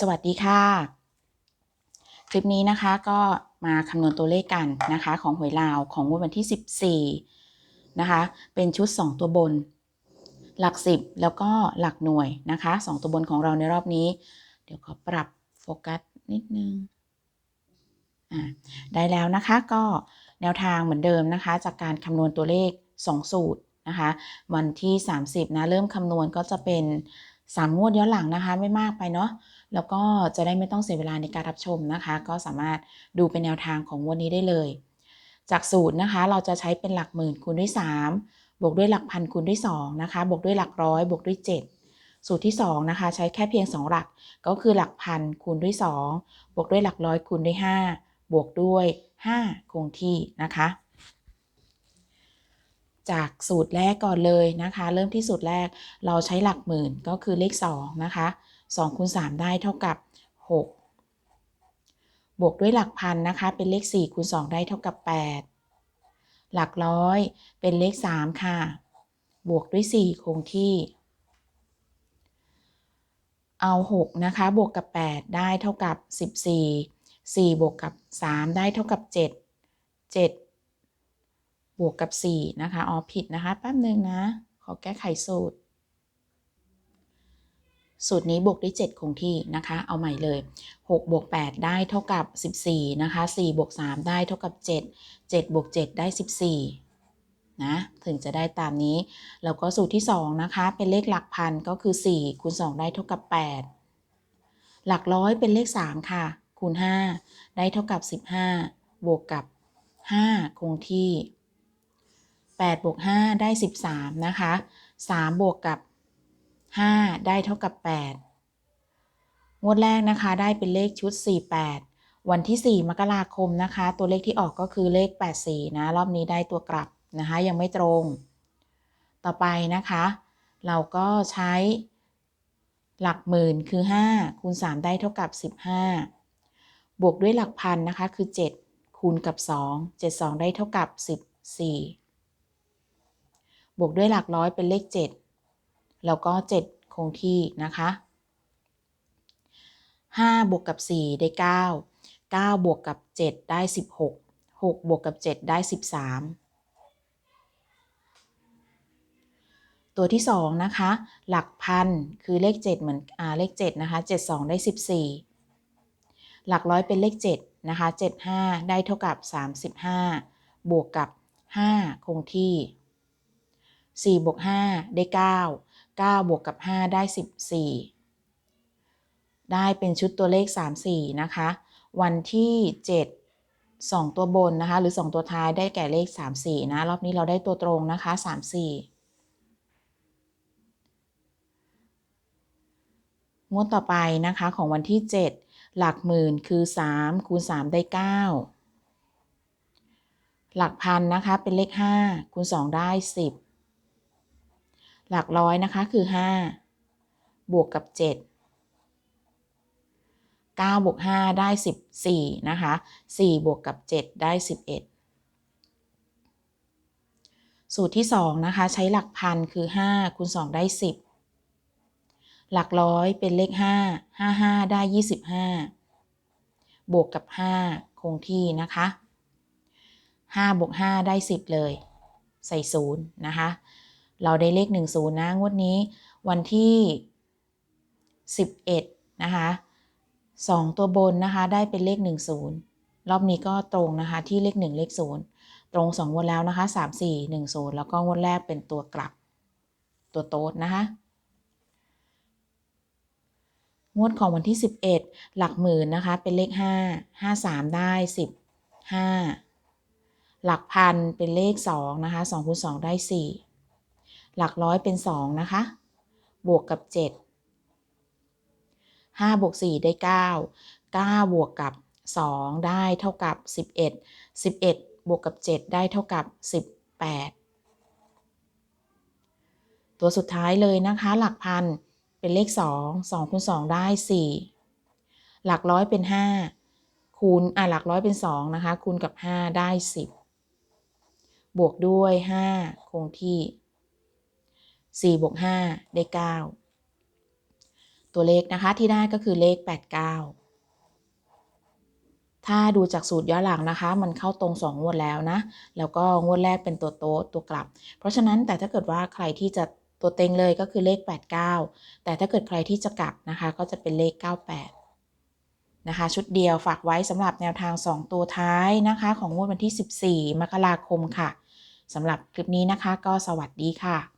สวัสดีค่ะ คลิปนี้นะคะก็มาคำนวณตัวเลขกันนะคะ ของหวยลาวของวันที่ 14 นะคะ เป็นชุด 2 ตัวบน หลัก 10 แล้วก็หลักหน่วยนะคะ 2 ตัวบนของเราในรอบนี้ เดี๋ยวขอปรับโฟกัสนิดนึงอ่าได้แล้วนะคะก็แนวทางเหมือนเดิมนะคะ จากการคำนวณตัวเลข 2 สูตรนะคะ วันที่ 30 นะ เริ่มคำนวณก็จะเป็น 3 งวดย้อนหลังนะคะ ไม่มากไปเนาะ แล้วก็จะได้ไม่ต้องเสียเวลาในการรับชมนะคะ ก็สามารถดูเป็นแนวทางของวันนี้ได้เลย จากสูตรนะคะ เราจะใช้เป็นหลักหมื่นคูณด้วย 3 บวกด้วยหลักพันคูณด้วย2นะคะ บวกด้วยหลักร้อย บวกด้วย 7 สูตรที่ 2 นะคะ ใช้แค่เพียง 2 หลัก ก็คือหลักพันคูณด้วย 2 บวกด้วยหลักร้อยคูณด้วย 5 บวกด้วย 5 คงที่นะคะจากสูตรแรกก่อนเลยนะคะ เริ่มที่สูตรแรกเราใช้หลักหมื่นก็คือเลข2นะคะ 2คูณ3ได้เท่ากับ 6 บวกด้วยหลักพันนะคะ เป็นเลข4คูณ2ได้เท่ากับ 8 หลักร้อยเป็นเลข 3 ค่ะ บวกด้วย 4 คงที่ เอา 6 นะคะ บวกกับ 8 ได้เท่ากับ 14 4 บวกกับ 3 ได้เท่ากับ 7 7 บวกกับ 4 นะคะ อ๋อ ผิดนะคะ แป๊บนึงนะ ขอแก้ไขสูตร สูตรนี้บวกด้วย7คงที่นะคะ เอาใหม่เลย6บวก8ได้เท่ากับ 14นะคะ4บวก3ได้เท่ากับ 7 7บวก7ได้ 14นะถึงจะได้ตามนี้ แล้วก็สูตรที่2นะคะเป็นเลขหลักพันก็คือ4คูณ2ได้เท่ากับ 8 หลักร้อยเป็นเลข 3 ค่ะ คูณ 5 ได้เท่ากับ 15 บวกกับ 5 คงที่8บวก5ได้ 13นะคะ3บวกกับ 5 ได้เท่ากับ 8 งวดแรกนะคะได้เป็นเลขชุด 48 วันที่ 4 มกราคมนะคะ ตัวเลขที่ออกก็คือเลข 84 นะ รอบนี้ได้ตัวกลับนะคะ ยังไม่ตรง ต่อไปนะคะ เราก็ใช้หลักหมื่นคือ 5 คูณ 3 ได้เท่ากับ 15 บวกด้วยหลักพันนะคะคือ 7 คูณกับ 2 7 2 ได้เท่ากับ 14 บวกด้วยหลักร้อยเป็นเลข 7 แล้วก็ 7 คงที่นะคะ5บวกกับ 4 ได้ 9 9 บวกกับ 7 ได้ 16 6 บวกกับ 7 ได้ 13 ตัวที่ 2 นะคะ หลักพันคือเลข 7 เหมือนอ่าเลข 7 นะคะ 7 2 ได้ 14 หลักร้อยเป็นเลข 7 นะคะ 7 5 ได้เท่ากับ 35 บวกกับ 5 คงที่ 4 บวก 5 ได้ 9 9 บวกกับ 5 ได้ 14 ได้เป็นชุดตัวเลข 3 4 นะคะ วันที่ 7 2 ตัวบนนะคะ หรือ 2 ตัวท้ายได้แก่เลข 3 4 นะ รอบนี้เราได้ตัวตรงนะคะ 3 4งวดต่อไปนะคะของวันที่ 7 หลักหมื่นคือ 3 คูณ 3 ได้ 9 หลักพันนะคะเป็นเลข 5 คูณ 2 ได้ 10 หลักร้อยนะคะคือ 5 บวกกับ 7 9บวก5ได้ 14 นะคะ 4 บวกกับ 7 ได้ 11 สูตรที่ 2 นะคะ ใช้หลักพันคือ 5คูณ2ได้ 10 หลักร้อยเป็นเลข 5 5 5 ได้ 25 บวกกับ 5 คงที่นะคะ5บวก5ได้ 10 เลย ใส่ศูนย์นะคะ เราได้เลข 10 นะงวดนี้ วันที่ 11 นะคะ2ตัวบนนะคะได้เป็นเลข 10 รอบนี้ก็ตรงนะคะที่เลข 1 เลข 0 ตรง 2 งวดแล้วนะคะ 3 4 1 0 แล้วก็งวดแรกเป็นตัวกลับ ตัวโต๊ดนะคะงวดของวันที่ 11 หลักหมื่นนะคะเป็นเลข 5 5 3 ได้ 10 5 หลักพันเป็นเลข 2 นะคะ2คูณ2ได้ 4 หลักร้อยเป็น 2 นะคะ บวกกับ 7 5 บวก 4 ได้ 9 9 บวกกับ 2 ได้เท่ากับ 11 11 บวกกับ 7 ได้เท่ากับ 18 ตัวสุดท้ายเลยนะคะ หลักพันเป็นเลข 2 2คูณ2ได้ 4 หลักร้อยเป็น 5 คูณอะหลักร้อยเป็น 2 นะคะ คูณกับ 5 ได้ 10 บวกด้วย 5 คงที่ 4บวก5ได้ 9 ตัวเลขนะคะที่ได้ก็คือเลข 89 ถ้าดูจากสูตรย้อนหลังนะคะ มันเข้าตรง 2 งวดแล้วนะ แล้วก็งวดแรกเป็นตัวโต๊ะตัวกลับ เพราะฉะนั้นแต่ถ้าเกิดว่าใครที่จะตัวเต็งเลยก็คือเลข 89 แต่ถ้าเกิดใครที่จะกลับนะคะ ก็จะเป็นเลข 98นะคะชุดเดียวฝากไว้สำหรับแนวทาง 2 ตัวท้ายนะคะ ของงวดวันที่ 14 มกราคมค่ะสำหรับคลิปนี้นะคะก็สวัสดีค่ะ